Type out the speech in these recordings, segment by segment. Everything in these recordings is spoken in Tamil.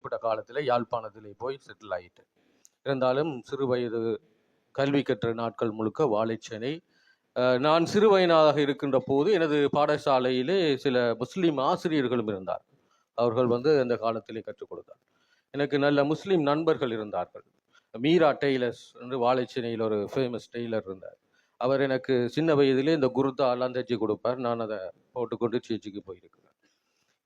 குறிப்பிட்ட காலத்தில் யாழ்ப்பாணத்திலே போய் செட்டில் ஆயிட்டேன் இருந்தாலும் சிறு வயது கல்வி கற்ற நாட்கள் முழுக்க வாழைச்சேனை நான் சிறு வயதாக இருக்கின்ற போது எனது பாடசாலையிலே சில முஸ்லீம் ஆசிரியர்களும் இருந்தார். அவர்கள் வந்து அந்த காலத்திலே கற்றுக் கொடுத்தார். எனக்கு நல்ல முஸ்லீம் நண்பர்கள் இருந்தார்கள். மீரா டெய்லர்ஸ் என்று வாழைச்சேனையில் ஒரு ஃபேமஸ் டெய்லர் இருந்தார். அவர் எனக்கு சின்ன வயதிலே இந்த குருதா எல்லாம் கொடுப்பார். நான் அதை போட்டுக்கொண்டு சர்ச்சுக்கு போயிருக்கிறேன்.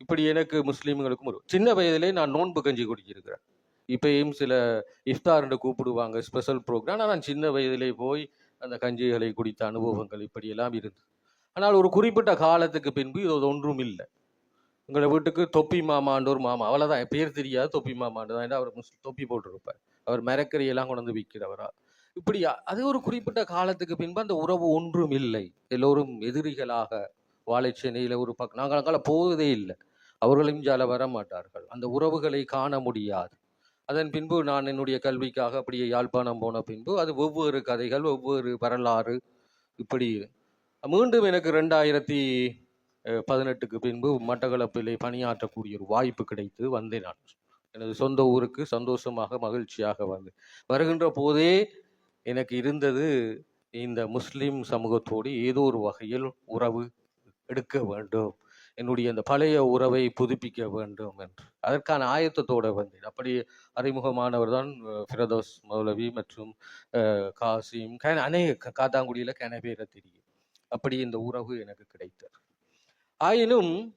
இப்படி எனக்கு முஸ்லீம்களுக்கும் ஒரு சின்ன வயதிலே நான் நோன்பு கஞ்சி குடிச்சிருக்கிறேன் இப்பயும் சில இஃப்தார்னு கூப்பிடுவாங்க ஸ்பெஷல் ப்ரோக்ராம் ஆனால் நான் சின்ன வயதிலே போய் அந்த கஞ்சிகளை குடித்த அனுபவங்கள் இப்படியெல்லாம் இருந்தது. ஆனால் ஒரு குறிப்பிட்ட காலத்துக்கு பின்பு இது ஒன்றும் இல்லை. எங்களை வீட்டுக்கு தொப்பி மாமான்ற ஒரு மாமா அவ்வளோதான் பேர் தெரியாது தொப்பி மாமாண்டு தான். அவர் முஸ் தொப்பி போட்டிருப்பார். அவர் மரக்கறியெல்லாம் கொண்டு வந்து விற்கிறவரா இப்படி அது ஒரு குறிப்பிட்ட காலத்துக்கு பின்பு அந்த உறவு ஒன்றும் இல்லை. எல்லோரும் எதிரிகளாக வாழைச்சேனையில் ஒரு பக்கம். நாங்கள் அங்கே போவதே இல்லை. அவர்களும் ஜால வர மாட்டார்கள் அந்த உறவுகளை காண முடியாது. அதன் பின்பு நான் என்னுடைய கல்விக்காக அப்படியே யாழ்ப்பாணம் போன பின்பு அது ஒவ்வொரு கதைகள் ஒவ்வொரு வரலாறு இப்படி. மீண்டும் எனக்கு ரெண்டாயிரத்தி பதினெட்டுக்கு பின்பு மட்டக்களப்பிலே பணியாற்றக்கூடிய ஒரு வாய்ப்பு கிடைத்து வந்தேன் நான். எனது சொந்த ஊருக்கு சந்தோஷமாக மகிழ்ச்சியாக வந்தேன் வருகின்ற போதே எனக்கு இருந்தது இந்த முஸ்லிம் சமூகத்தோடு ஏதோ ஒரு வகையில் உறவு எடுக்க வேண்டும். என்னுடைய அந்த பழைய உறவை புதுப்பிக்க வேண்டும் என்று. அதற்கான ஆயத்தத்தோடு வந்தேன். அப்படி அறிமுகமானவர் தான் ஃபிரதோஸ் மௌலவி மற்றும் காசிம் கன அநேக க- காத்தாங்குடியில் கன தெரியும். அப்படி இந்த உறவு எனக்கு கிடைத்தது. ஆயினும்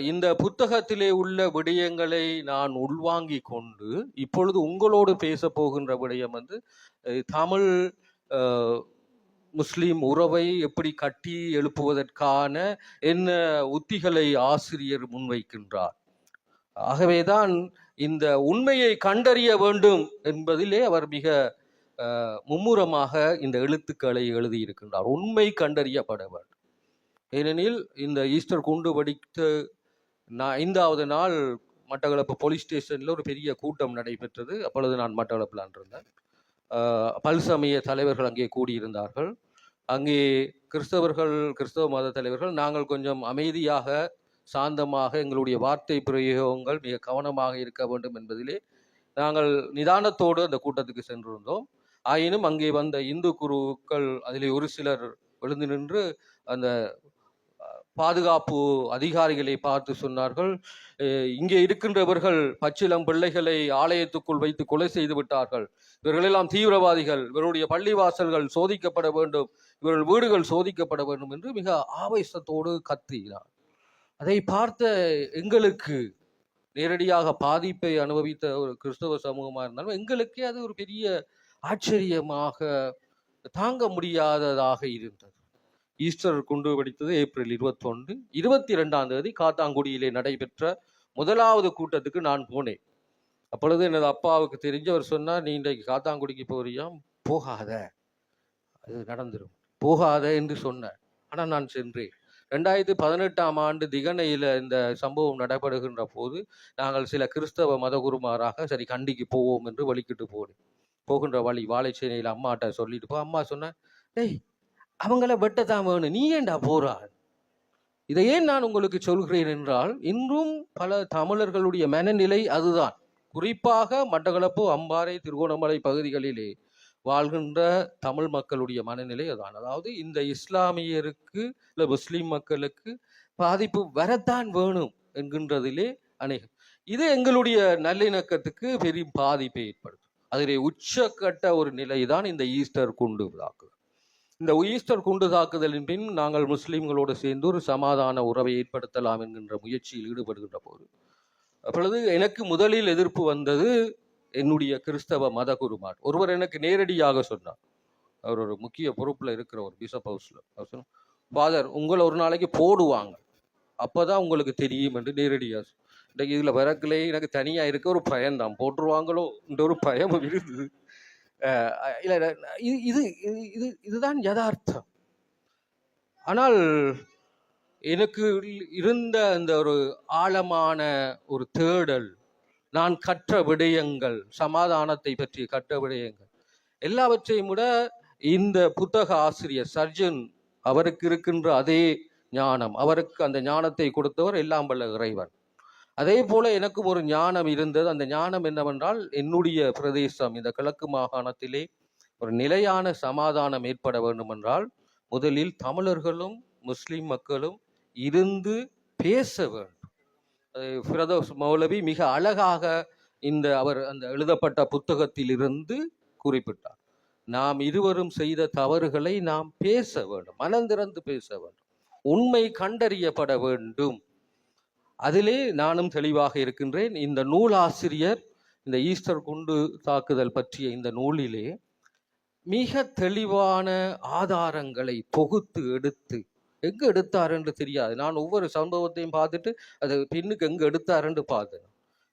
இந்த புத்தகத்திலே உள்ள விடயங்களை நான் உள்வாங்கி கொண்டு இப்பொழுது உங்களோடு பேச போகின்ற விடயம் வந்து தமிழ் முஸ்லீம் உறவை எப்படி கட்டி எழுப்புவதற்கான என்ன உத்திகளை ஆசிரியர் முன்வைக்கின்றார்? ஆகவேதான் இந்த உண்மையை கண்டறிய வேண்டும் என்பதிலே அவர் மிக மும்முரமாக இந்த எழுத்துக்களை எழுதியிருக்கின்றார். உண்மை கண்டறியப்பட வேண்டும். ஏனெனில் இந்த ஈஸ்டர் குண்டு வடித்து நான் ஐந்தாவது நாள் மட்டக்களப்பு போலீஸ் ஸ்டேஷனில் ஒரு பெரிய கூட்டம் நடைபெற்றது. அப்பொழுது நான் மட்டக்களப்பில் இருந்தேன் பல்சமய தலைவர்கள் அங்கே கூடியிருந்தார்கள். அங்கே கிறிஸ்தவர்கள் கிறிஸ்தவ மத தலைவர்கள் நாங்கள் கொஞ்சம் அமைதியாக சாந்தமாக எங்களுடைய வார்த்தை பிரயோகங்கள் மிக கவனமாக இருக்க வேண்டும் என்பதிலே நாங்கள் நிதானத்தோடு அந்த கூட்டத்துக்கு சென்றிருந்தோம். ஆயினும் அங்கே வந்த இந்து குருக்கள் அதிலே ஒரு சிலர் எழுந்து நின்று அந்த பாதுகாப்பு அதிகாரிகளை பார்த்து சொன்னார்கள். இங்கே இருக்கின்றவர்கள் பச்சிளம் பிள்ளைகளை ஆலயத்துக்குள் வைத்து கொலை செய்து விட்டார்கள். இவர்களெல்லாம் தீவிரவாதிகள். இவருடைய பள்ளிவாசல்கள் சோதிக்கப்பட வேண்டும். இவர்கள் வீடுகள் சோதிக்கப்பட வேண்டும் என்று மிக ஆவேசத்தோடு கத்தினார். அதை பார்த்த எங்களுக்கு நேரடியாக பாதிப்பை அனுபவித்த ஒரு கிறிஸ்தவ சமூகமாக இருந்தாலும் எங்களுக்கே அது ஒரு பெரிய ஆச்சரியமாக தாங்க முடியாததாக இருந்தது. ஈஸ்டர் குண்டு வெடித்தது ஏப்ரல் இருபத்தொன்று. இருபத்தி இரண்டாம் தேதி காத்தாங்குடியிலே நடைபெற்ற முதலாவது கூட்டத்துக்கு நான் போனேன். அப்பொழுது எனது அப்பாவுக்கு தெரிஞ்சவர் சொன்னார் நீ இன்றைக்கு காத்தாங்குடிக்கு போறியாம் போகாத. அது நடந்துடும் போகாத என்று சொன்னார். ஆனால் நான் சென்றேன். ரெண்டாயிரத்தி பதினெட்டாம் ஆண்டு திகனையில் இந்த சம்பவம் நடைபெறுகின்ற போது நாங்கள் சில கிறிஸ்தவ மதகுருமாராக சரி கண்டிக்கு போவோம் என்று வலிக்கிட்டு போனேன். போகின்ற வழி வாழைச்சேனையில் அம்மாட்ட சொல்லிட்டு போ. அம்மா சொன்னேன் டேய் அவங்கள வெட்டத்தான் வேணும். நீ ஏண்டா போறா? இதை ஏன் நான் உங்களுக்கு சொல்கிறேன் என்றால் இன்றும் பல தமிழர்களுடைய மனநிலை அதுதான். குறிப்பாக மட்டக்களப்பு அம்பாறை திருகோணமலை பகுதிகளிலே வாழ்கின்ற தமிழ் மக்களுடைய மனநிலை அதான் அதாவது இந்த இஸ்லாமியருக்கு இல்லை முஸ்லீம் மக்களுக்கு பாதிப்பு வரத்தான் வேணும் என்கின்றதிலே அநேகம். இது எங்களுடைய நல்லிணக்கத்துக்கு பெரிய பாதிப்பை ஏற்படுத்தும். அதிலே உச்சக்கட்ட ஒரு நிலை தான் இந்த ஈஸ்டர் குண்டு தாக்குதல் இந்த ஈஸ்டர் குண்டு தாக்குதலின் பின் நாங்கள் முஸ்லீம்களோடு சேர்ந்து ஒரு சமாதான உறவை ஏற்படுத்தலாம் என்கின்ற முயற்சியில் ஈடுபடுகின்ற போது அப்பொழுது எனக்கு முதலில் எதிர்ப்பு வந்தது என்னுடைய கிறிஸ்தவ மத குருமார் ஒருவர் எனக்கு நேரடியாக சொன்னார். அவர் ஒரு முக்கிய பொறுப்பில் இருக்கிற ஒரு பிஷப் ஹவுஸில் அவர் சொன்னார் ஃபாதர் உங்களை ஒரு நாளைக்கு போடுவாங்க. அப்பதான் உங்களுக்கு தெரியும் என்று நேரடியாக இன்றைக்கு இதில் வரக்கிலே எனக்கு தனியாக இருக்க ஒரு பயம்தான். போட்டுருவாங்களோ? என்ற ஒரு பயம் இருந்தது. இல்லை இது இது இது- இது இதுதான் யதார்த்தம். ஆனால் எனக்கு இருந்த அந்த ஒரு ஆழமான ஒரு தேடல் நான் கற்ற விடயங்கள் சமாதானத்தை பற்றி கற்ற விடயங்கள் எல்லாவற்றையும் விட இந்த புத்தக ஆசிரியர் சர்ஜன் அவருக்கு இருக்கின்ற அதே ஞானம் அவருக்கு அந்த ஞானத்தை கொடுத்தவர் எல்லாம் வல்ல இறைவன். அதே போல எனக்கும் ஒரு ஞானம் இருந்தது. அந்த ஞானம் என்னவென்றால் என்னுடைய பிரதேசம் இந்த கிழக்கு மாகாணத்திலே ஒரு நிலையான சமாதானம் ஏற்பட வேண்டுமென்றால் முதலில் தமிழர்களும் முஸ்லிம் மக்களும் இருந்து பேச வேண்டும். ஃபிரதோஸ் மௌலவி மிக அழகாக இந்த அவர் அந்த எழுதப்பட்ட புத்தகத்திலிருந்து குறிப்பிட்டார். நாம் இருவரும் செய்த தவறுகளை நாம் பேச வேண்டும். மனந்திறந்து பேச வேண்டும். உண்மை கண்டறியப்பட வேண்டும். அதிலே நானும் தெளிவாக இருக்கின்றேன். இந்த நூலாசிரியர் இந்த ஈஸ்டர் குண்டு தாக்குதல் பற்றிய இந்த நூலிலே மிக தெளிவான ஆதாரங்களை தொகுத்து எடுத்து எங்கு எடுத்தார் என்று தெரியாது. நான் ஒவ்வொரு சம்பவத்தையும் பார்த்துட்டு அது பின்னுக்கு எங்கு எடுத்தார் என்று பார்த்தேன்.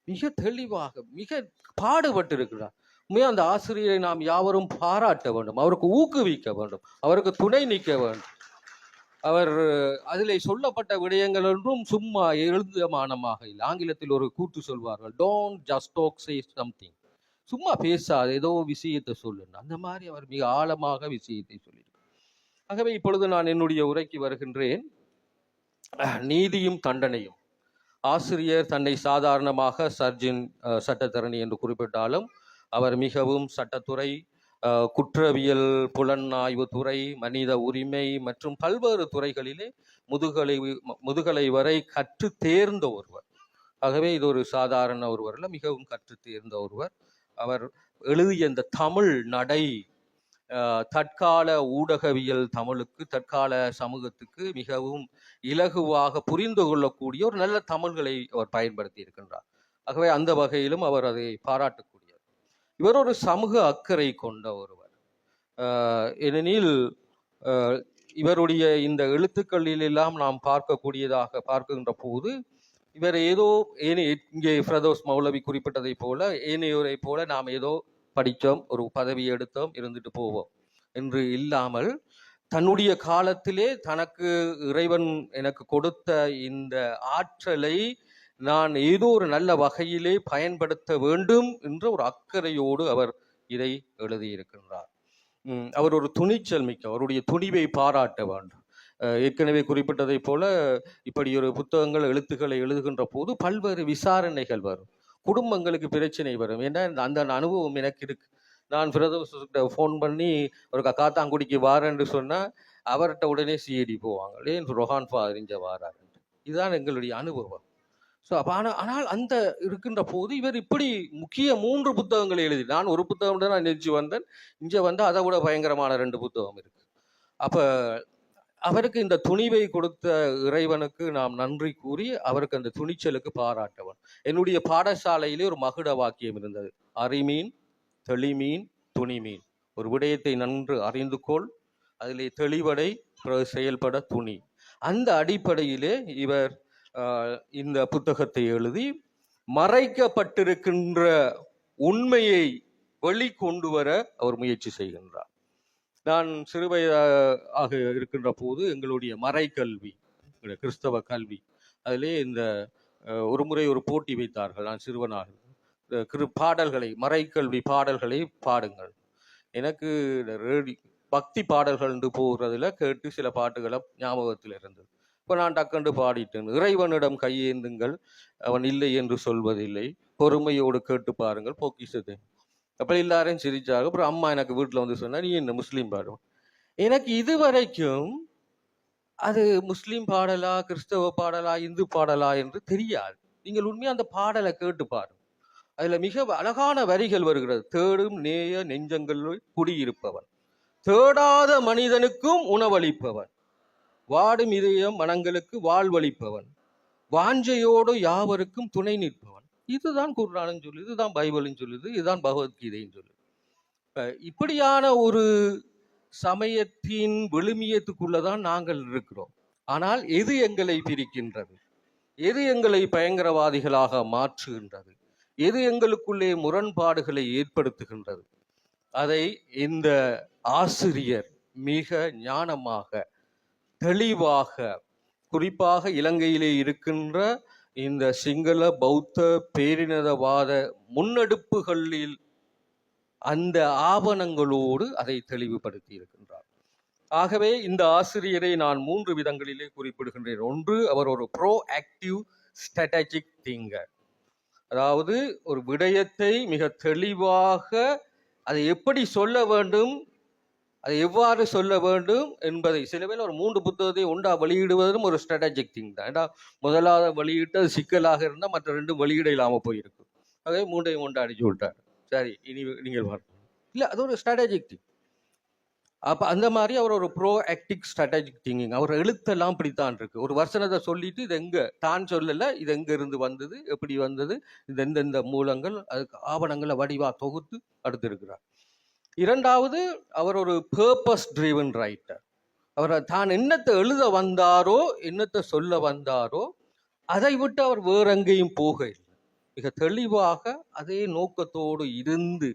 மிக தெளிவாக மிக பாடுபட்டு இருக்கிறார் உண்மையா அந்த ஆசிரியரை நாம் யாவரும் பாராட்ட வேண்டும். அவருக்கு ஊக்குவிக்க வேண்டும். அவருக்கு துணை நிற்க வேண்டும். அவர் அதில் சொல்லப்பட்ட விடயங்கள் ஒன்றும் சும்மா எழுதமானமாக இல்லை. ஆங்கிலத்தில் ஒரு கூற்று சொல்வார்கள் don't just talk say something சும்மா பேசாத ஏதோ விஷயத்தை சொல்லுன்னு. அந்த மாதிரி அவர் மிக ஆழமாக விஷயத்தை சொல்லியிருக்கார். ஆகவே இப்பொழுது நான் என்னுடைய உரைக்கு வருகின்றேன். நீதியும் தண்டனையும். ஆசிரியர் தன்னை சாதாரணமாக சர்ஜின் சட்டத்தரணி என்று குறிப்பிட்டாலும் அவர் மிகவும் சட்டத்துறை குற்றவியல் புலனாய்வு துறை மனித உரிமை மற்றும் பல்வேறு துறைகளிலே முதுகலை முதுகலை வரை கற்று தேர்ந்த ஒருவர். ஆகவே இது ஒரு சாதாரண ஒருவர் அல்ல மிகவும் கற்று தேர்ந்த ஒருவர். அவர் எழுதிய இந்த தமிழ் நடை தற்கால ஊடகவியல் தமிழுக்கு தற்கால சமூகத்துக்கு மிகவும் இலகுவாக புரிந்து கொள்ளக்கூடிய ஒரு நல்ல தமிழ்களை அவர் பயன்படுத்தி இருக்கின்றார். ஆகவே அந்த வகையிலும் அவர் அதை பாராட்டு இவர் ஒரு சமூக அக்கறை கொண்ட ஒருவர். ஏனெனில் இவருடைய இந்த எழுத்துக்களில் எல்லாம் நாம் பார்க்கக்கூடியதாக பார்க்கின்ற போது இவர் ஏதோ ஏனே இங்கே ஃபிரதோஸ் மௌலவி குறிப்பிட்டதை போல ஏனையோரை போல நாம் ஏதோ படித்தோம் ஒரு பதவி எடுத்தோம் இருந்துட்டு போவோம் என்று இல்லாமல் தன்னுடைய காலத்திலே தனக்கு இறைவன் எனக்கு கொடுத்த இந்த ஆற்றலை நான் ஏதோ ஒரு நல்ல வகையிலே பயன்படுத்த வேண்டும் என்ற ஒரு அக்கறையோடு அவர் இதை எழுதியிருக்கின்றார். அவர் ஒரு துணிச்சல் மிக்க அவருடைய துணிவை பாராட்ட வேண்டும். ஏற்கனவே குறிப்பிட்டதைப் போல இப்படி ஒரு புத்தகங்கள் எழுத்துக்களை எழுதுகின்ற போது பல்வேறு விசாரணைகள் வரும். குடும்பங்களுக்கு பிரச்சனை வரும். ஏன்னா அந்த அனுபவம் எனக்கு இருக்கு. நான் பிரதோஷத்தை ஃபோன் பண்ணி ஒரு காத்தாங்குடிக்கு வாரேன்னு சொன்னால் அவர்கிட்ட உடனே சிஐடி போவாங்க. ஏன் ரொஹான் ஃபாதர் இங்க வாராரு? இதுதான் எங்களுடைய அனுபவம். ஸோ அப்போ ஆனால் ஆனால் அந்த இருக்கின்ற போது இவர் இப்படி முக்கிய மூன்று புத்தகங்களை எழுதி நான் ஒரு புத்தகம் தான் நான் நெஞ்சு வந்தேன் இங்கே வந்து அதை விட பயங்கரமான ரெண்டு புத்தகம் இருக்கு. அப்போ அவருக்கு இந்த துணிவை கொடுத்த இறைவனுக்கு நாம் நன்றி கூறி அவருக்கு அந்த துணிச்சலுக்கு பாராட்டவன். என்னுடைய பாடசாலையிலே ஒரு மகுட வாக்கியம் இருந்தது. அறிமீன் தெளிமீன் துணிமீன். ஒரு விடயத்தை நன்று அறிந்து கொள் அதிலே தெளிவடை பிறகு செயல்பட துணி. அந்த அடிப்படையிலே இவர் இந்த புத்தகத்தை எழுதி மறைக்கப்பட்டிருக்கின்ற உண்மையை வெளிக்கொண்டு வர அவர் முயற்சி செய்கின்றார். நான் சிறுவயதாக இருக்கின்ற போது எங்களுடைய மறைக்கல்வி கிறிஸ்தவ கல்வி அதிலே இந்த ஒரு முறை ஒரு போட்டி வைத்தார்கள். நான் சிறுவனாக கிரு பாடல்களை மறைக்கல்வி பாடல்களை பாடுங்கள். எனக்கு இந்த ரேடி பக்தி பாடல்கள் என்று போகிறதுல கேட்டு சில பாட்டுகளை ஞாபகத்தில் இருந்தது. இப்போ நான் டக்கண்டு பாடிட்டேன். இறைவனிடம் கையேந்துங்கள் அவன் இல்லை என்று சொல்வதில்லை. பொறுமையோடு கேட்டு பாருங்கள் பொக்கிஷத்தை. அப்போ எல்லாரையும் சிரிச்சாங்க. அப்புறம் அம்மா எனக்கு வீட்டில் வந்து சொன்னா நீ என்ன முஸ்லீம் பாடுவோம் எனக்கு இது வரைக்கும் அது முஸ்லீம் பாடலா கிறிஸ்தவ பாடலா இந்து பாடலா என்று தெரியாது. நீங்கள் உண்மையாக அந்த பாடலை கேட்டு பாருங்க. அதில் மிக அழகான வரிகள் வருகிறது. தேடும் நேய நெஞ்சங்களுள் குடியிருப்பவன். தேடாத மனிதனுக்கும் உணவளிப்பவன். வாடும் இதயம் மனங்களுக்கு வாழ்வளிப்பவன். வாஞ்சையோடு யாவருக்கும் துணை நிற்பவன். இதுதான் குர்ஆனும் சொல்லுது இதுதான் பைபிளும் சொல்லுது இதுதான் பகவத்கீதையும் சொல்லுது. இப்படியான ஒரு சமயத்தின் விழுமியத்துக்குள்ளதான் நாங்கள் இருக்கிறோம். ஆனால் எது எங்களை பிரிக்கின்றது? எது எங்களை பயங்கரவாதிகளாக மாற்றுகின்றது? எது எங்களுக்குள்ளே முரண்பாடுகளை ஏற்படுத்துகின்றது? அதை இந்த ஆசிரியர் மிக ஞானமாக தெளிவாக குறிப்பாக இலங்கையிலே இருக்கின்ற இந்த சிங்கள பௌத்த பேரினதவாத முன்னெடுப்புகளில் அந்த ஆவணங்களோடு அதை தெளிவுபடுத்தி இருக்கின்றார். ஆகவே இந்த ஆசிரியரை நான் மூன்று விதங்களிலே குறிப்பிடுகின்றேன். ஒன்று அவர் ஒரு ப்ரோ ஆக்டிவ் ஸ்ட்ராட்டஜிக் திங்கர் அதாவது ஒரு விடயத்தை மிக தெளிவாக அதை எப்படி சொல்ல வேண்டும் அதை எவ்வாறு சொல்ல வேண்டும் என்பதை சில பேர் ஒரு மூன்று புத்தகத்தை உண்டா வெளியிடுவதும் ஒரு ஸ்ட்ராட்டஜிக் திங் தான். ஏன்னா முதலாவது வெளியிட்டு அது சிக்கலாக இருந்தால் மற்ற ரெண்டும் வெளியிட இல்லாமல் போயிருக்கும். அதே மூன்றையும் ஒன்றா அடிச்சு விட்டார். சரி இனி நீங்கள் வரணும் இல்லை அது ஒரு ஸ்ட்ராட்டஜிக் திங் அப்போ அந்த மாதிரி அவர் ஒரு ப்ரோ ஆக்டிக் ஸ்ட்ராட்டஜிக் திங்கிங் அவர் எழுத்தெல்லாம் இப்படித்தான் இருக்கு. ஒரு வர்சனத்தை சொல்லிட்டு இது எங்கே தான் சொல்லலை இது எங்கேருந்து வந்தது எப்படி வந்தது இந்த எந்தெந்த மூலங்கள் அதுக்கு ஆவணங்களை வடிவாக தொகுத்து அடுத்து இருக்கிறார் இரண்டாவது அவர் ஒரு பர்பஸ் ட்ரீவன் ரைட்டர் அவர் தான் என்னத்தை எழுத வந்தாரோ என்னத்தை சொல்ல வந்தாரோ அதை விட்டு அவர் வேற எங்கேயும் போக இல்லை மிக தெளிவாக அதே நோக்கத்தோடு இருந்து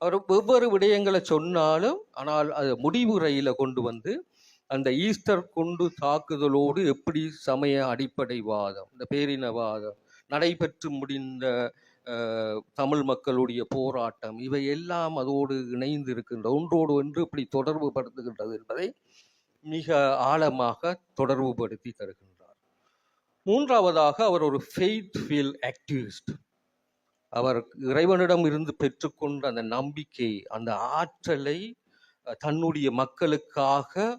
அவர் வெவ்வேறு விடயங்களை சொன்னாலும் ஆனால் அதை முடிவுரையில் கொண்டு வந்து அந்த ஈஸ்டர் கொண்டு தாக்குதலோடு எப்படி சமய அடிப்படைவாதம் இந்த பேரினவாதம் நடைபெற்று முடிந்த தமிழ் மக்களுடைய போராட்டம் இவை எல்லாம் அதோடு இணைந்து இருக்கின்ற ஒன்றோடு ஒன்று இப்படி தொடர்பு படுத்துகின்றது என்பதை மிக ஆழமாக தொடர்புபடுத்தி தருகின்றார். மூன்றாவதாக அவர் ஒரு ஃபெய்த் ஃபீல் ஆக்டிவிஸ்ட் அவர் இறைவனிடம் இருந்து பெற்றுக்கொண்ட அந்த நம்பிக்கை அந்த ஆற்றலை தன்னுடைய மக்களுக்காக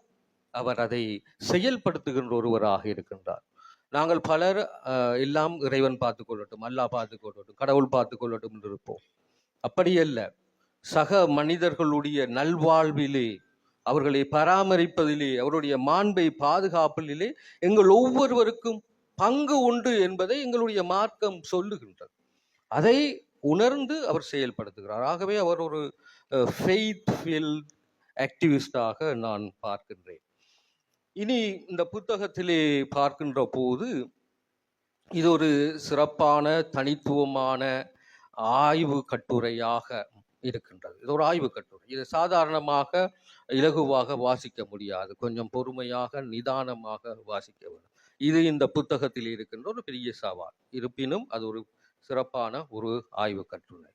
அவர் அதை செயல்படுத்துகின்ற ஒருவராக இருக்கின்றார். நாங்கள் பலர் எல்லாம் இறைவன் பார்த்து கொள்ளட்டும் அல்லாஹ் பார்த்து கொள்ளட்டும் கடவுள் பார்த்து கொள்ளட்டும் என்று இருப்போம். அப்படி அல்ல. சக மனிதர்களுடைய நல்வாழ்விலே அவர்களை பராமரிப்பதிலே அவருடைய மாண்பை பாதுகாப்பதிலே எங்கள் ஒவ்வொருவருக்கும் பங்கு உண்டு என்பதை எங்களுடைய மார்க்கம் சொல்லுகின்றது. அதை உணர்ந்து அவர் செயல்படுத்துகிறார். ஆகவே அவர் ஒரு ஃபெய்த் ஃபீல்ட் ஆக்டிவிஸ்டாக நான் பார்க்கின்றேன். இனி இந்த புத்தகத்திலே பார்க்கின்ற போது இது ஒரு சிறப்பான தனித்துவமான ஆய்வு கட்டுரையாக இருக்கின்றது. இது ஒரு ஆய்வு கட்டுரை. இது சாதாரணமாக இலகுவாக வாசிக்க முடியாது. கொஞ்சம் பொறுமையாக நிதானமாக வாசிக்க வேண்டும். இது இந்த புத்தகத்தில் இருக்கின்ற ஒரு பெரிய சவால். இருப்பினும் அது ஒரு சிறப்பான ஒரு ஆய்வு கட்டுரை.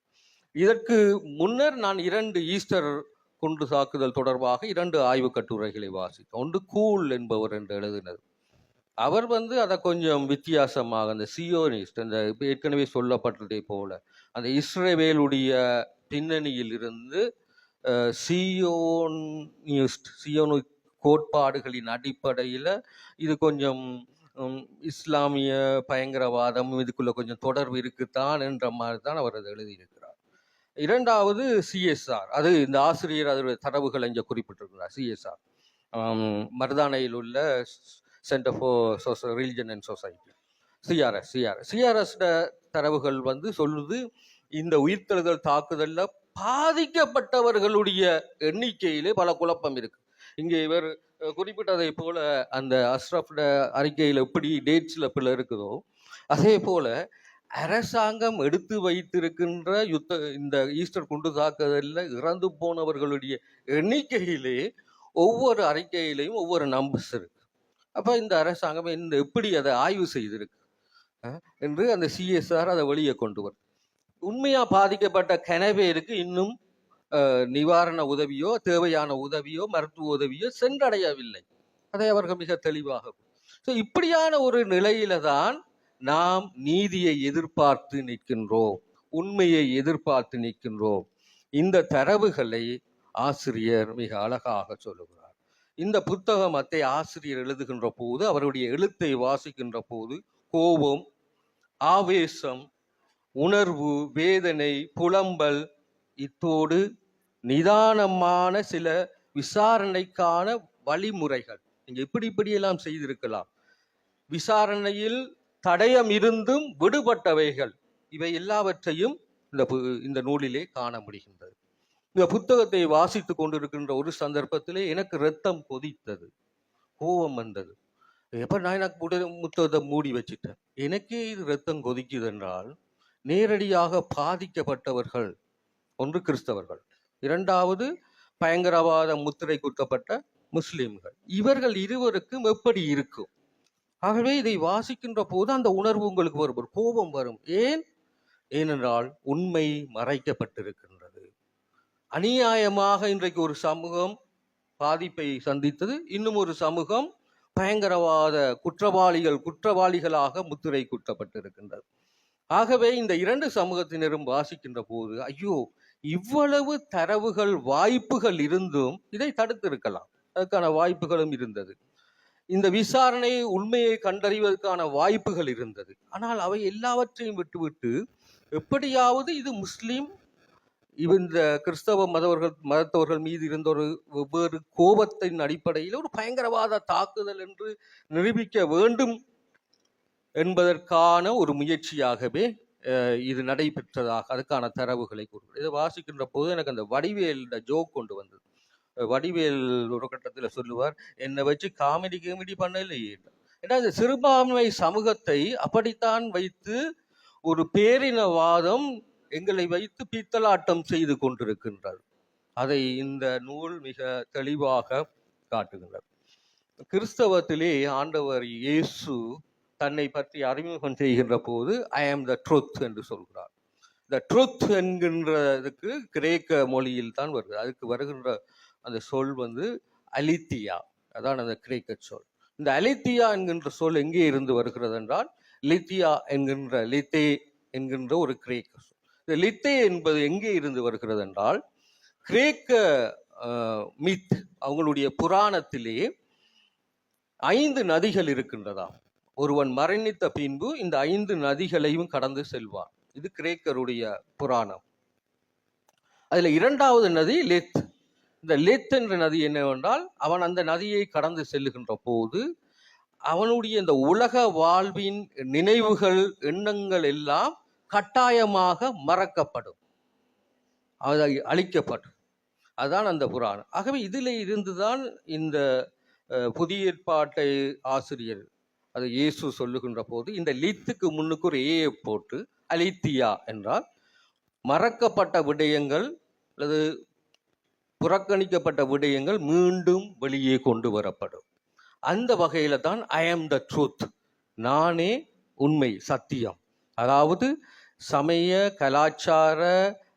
இதற்கு முன்னர் நான் இரண்டு ஈஸ்டர் குண்டு தாக்குதல் தொடர்பாக இரண்டு ஆய்வு கட்டுரைகளை வாசித்தேன் ஒன்று கூல் என்பவர் என்று எழுதினது. அவர் வந்து அதை கொஞ்சம் வித்தியாசமாக அந்த சியோனிஸ்ட் அந்த ஏற்கனவே சொல்லப்பட்டதை போல அந்த இஸ்ரேவேலுடைய பின்னணியில் இருந்து சியோனிஸ்ட் சியோனு கோட்பாடுகளின் அடிப்படையில் இது கொஞ்சம் இஸ்லாமிய பயங்கரவாதம் இதுக்குள்ள கொஞ்சம் தொடர்பு இருக்குத்தான் என்ற மாதிரி தான் அவர் அதை எழுதியிருக்கு. இரண்டாவது சிஎஸ்ஆர் அது இந்த ஆசிரியர் அதனுடைய தரவுகள் இங்கே குறிப்பிட்டிருக்கிறார் சிஎஸ்ஆர் மருதானையில் உள்ள centre for சோச religion and society CRS CRS CRS தரவுகள் வந்து சொல்லுது இந்த உயிர்த்தெழுதல் தாக்குதலில் பாதிக்கப்பட்டவர்களுடைய எண்ணிக்கையிலே பல குழப்பம் இருக்கு. இங்கே இவர் குறிப்பிட்டதை போல அந்த அஸ்ரஃப்ட அறிக்கையில் எப்படி டேட்ஸில் பிள்ளை இருக்குதோ அதே போல அரசாங்கம் எடுத்து வைத்திருக்கின்ற யுத்த இந்த ஈஸ்டர் குண்டு தாக்குதலில் இறந்து போனவர்களுடைய எண்ணிக்கையிலே ஒவ்வொரு அறிக்கையிலையும் ஒவ்வொரு நம்பர்ஸ் இருக்கு. அப்போ இந்த அரசாங்கம் இந்த எப்படி அதை ஆய்வு செய்திருக்கு? என்று அந்த சிஎஸ்ஆர் அதை வெளியே கொண்டு வரும். உண்மையாக பாதிக்கப்பட்ட கனவேருக்கு இன்னும் நிவாரண உதவியோ தேவையான உதவியோ மருத்துவ உதவியோ சென்றடையவில்லை. அதை அவர்கள் மிக தெளிவாக ஸோ இப்படியான ஒரு நிலையில தான் நாம் நீதியை எதிர்பார்த்து நிற்கின்றோம் உண்மையை எதிர்பார்த்து நிற்கின்றோம். இந்த தரவுகளை ஆசிரியர் மிக அழகாக சொல்லுகிறார். இந்த புத்தகம் அத்தை ஆசிரியர் எழுதுகின்ற போது அவருடைய எழுத்தை வாசிக்கின்ற போது கோபம் ஆவேசம் உணர்வு வேதனை புலம்பல் இத்தோடு நிதானமான சில விசாரணைக்கான வழிமுறைகள். நீங்கள் இப்படி இப்படியெல்லாம் செய்திருக்கலாம். விசாரணையில் தடயம் இருந்தும் விடுபட்டவைகள். இவை எல்லாவற்றையும் இந்த பு- இந்த நூலிலே காண முடிகின்றது. இந்த புத்தகத்தை வாசித்து கொண்டிருக்கின்ற ஒரு சந்தர்ப்பத்திலே எனக்கு ரத்தம் கொதித்தது. கோபம் வந்தது. எப்ப நான் எனக்கு புட- புத்தகத்தை மூடி வச்சிட்டேன்? எனக்கே இது ரத்தம் கொதிக்குது என்றால் நேரடியாக பாதிக்கப்பட்டவர்கள் ஒன்று கிறிஸ்தவர்கள் இரண்டாவது பயங்கரவாத முத்திரை குத்தப்பட்ட முஸ்லிம்கள். இவர்கள் இருவருக்கும் எப்படி இருக்கும்? ஆகவே இதை வாசிக்கின்ற போது அந்த உணர்வு உங்களுக்கு வரும். ஒரு கோபம் வரும். ஏன்? ஏனென்றால் உண்மை மறைக்கப்பட்டிருக்கின்றது. அநியாயமாக இன்றைக்கு ஒரு சமூகம் பாதிப்பை சந்தித்தது. இன்னும் ஒரு சமூகம் பயங்கரவாத குற்றவாளிகள் குற்றவாளிகளாக முத்திரை குட்டப்பட்டிருக்கின்றது ஆகவே இந்த இரண்டு சமூகத்தினரும் வாசிக்கின்ற போது ஐயோ இவ்வளவு தரவுகள் வாய்ப்புகள் இருந்தும் இதை தடுத்திருக்கலாம். அதற்கான வாய்ப்புகளும் இருந்தது. இந்த விசாரணை உண்மையை கண்டறிவதற்கான வாய்ப்புகள் இருந்தது. ஆனால் அவை எல்லாவற்றையும் விட்டுவிட்டு எப்படியாவது இது முஸ்லீம் இந்த கிறிஸ்தவ மதவர்கள் மதத்தவர்கள் மீது இருந்த ஒரு வெவ்வேறு கோபத்தின் அடிப்படையில் ஒரு பயங்கரவாத தாக்குதல் என்று நிரூபிக்க வேண்டும் என்பதற்கான ஒரு முயற்சியாகவே இது நடைபெற்றதாக அதுக்கான தரவுகளை கூறுகிறது இதை வாசிக்கின்ற போது எனக்கு அந்த வடிவேல் ஜோக் கொண்டு வந்தது. வடிவேல் ஒரு கட்டத்தில் சொல்லுவார் என்னை வச்சு காமெடி கிமெடி பண்ணலையே. ஏன்னா இந்த சிறுபான்மை சமூகத்தை அப்படித்தான் வைத்து ஒரு பேரினவாதம் எங்களை வைத்து பித்தலாட்டம் செய்து கொண்டிருக்கின்றது. அதை இந்த நூல் மிக தெளிவாக காட்டுகின்றது. கிறிஸ்தவத்திலே ஆண்டவர் இயேசு தன்னை பற்றி அறிமுகம் செய்கின்ற போது ஐ ஆம் த ட்ருத் என்று சொல்கிறார். த ட்ருத் என்கின்றதுக்கு கிரேக்க மொழியில் தான் வருது. அதுக்கு வருகின்ற அந்த சொல் வந்து அலித்தியா. அதான் அந்த கிரேக்க சொல். இந்த அலித்தியா என்கின்ற சொல் எங்கே இருந்து வருகிறது என்றால் லித்தியா என்கின்ற லித்தே என்கின்ற ஒரு கிரேக்க சொல். இந்த லித்தே என்பது எங்கே இருந்து வருகிறது என்றால் கிரேக்க மித் அவங்களுடைய புராணத்திலே ஐந்து நதிகள் இருக்கின்றதா ஒருவன் மரணித்த பின்பு இந்த ஐந்து நதிகளையும் கடந்து செல்வான். இது கிரேக்கருடைய புராணம். அதில் இரண்டாவது நதி லெத். இந்த லேத் என்ற நதி என்னவென்றால் அவன் அந்த நதியை கடந்து செல்லுகின்ற போது அவனுடைய இந்த உலக வாழ்வின் நினைவுகள் எண்ணங்கள் எல்லாம் கட்டாயமாக மறக்கப்படும். அதை அழிக்கப்படும். அதுதான் அந்த புராணம். ஆகவே இதில் இருந்துதான் இந்த புதிய ஏற்பாட்டை ஆசிரியர் அது இயேசு சொல்லுகின்ற போது இந்த லித்துக்கு முன்னுக்கு ஒரு ஏ போட்டு அலித்தியா என்றால் மறக்கப்பட்ட விடயங்கள் அல்லது புறக்கணிக்கப்பட்ட விடயங்கள் மீண்டும் வெளியே கொண்டு வரப்படும். அந்த வகையில் தான் ஐ ஆம் த ட்ரூத் நானே உண்மை சத்தியம். அதாவது சமய கலாச்சார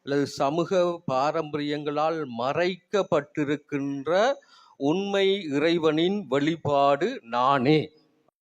அல்லது சமூக பாரம்பரியங்களால் மறைக்கப்பட்டிருக்கின்ற உண்மை இறைவனின் வழிபாடு நானே.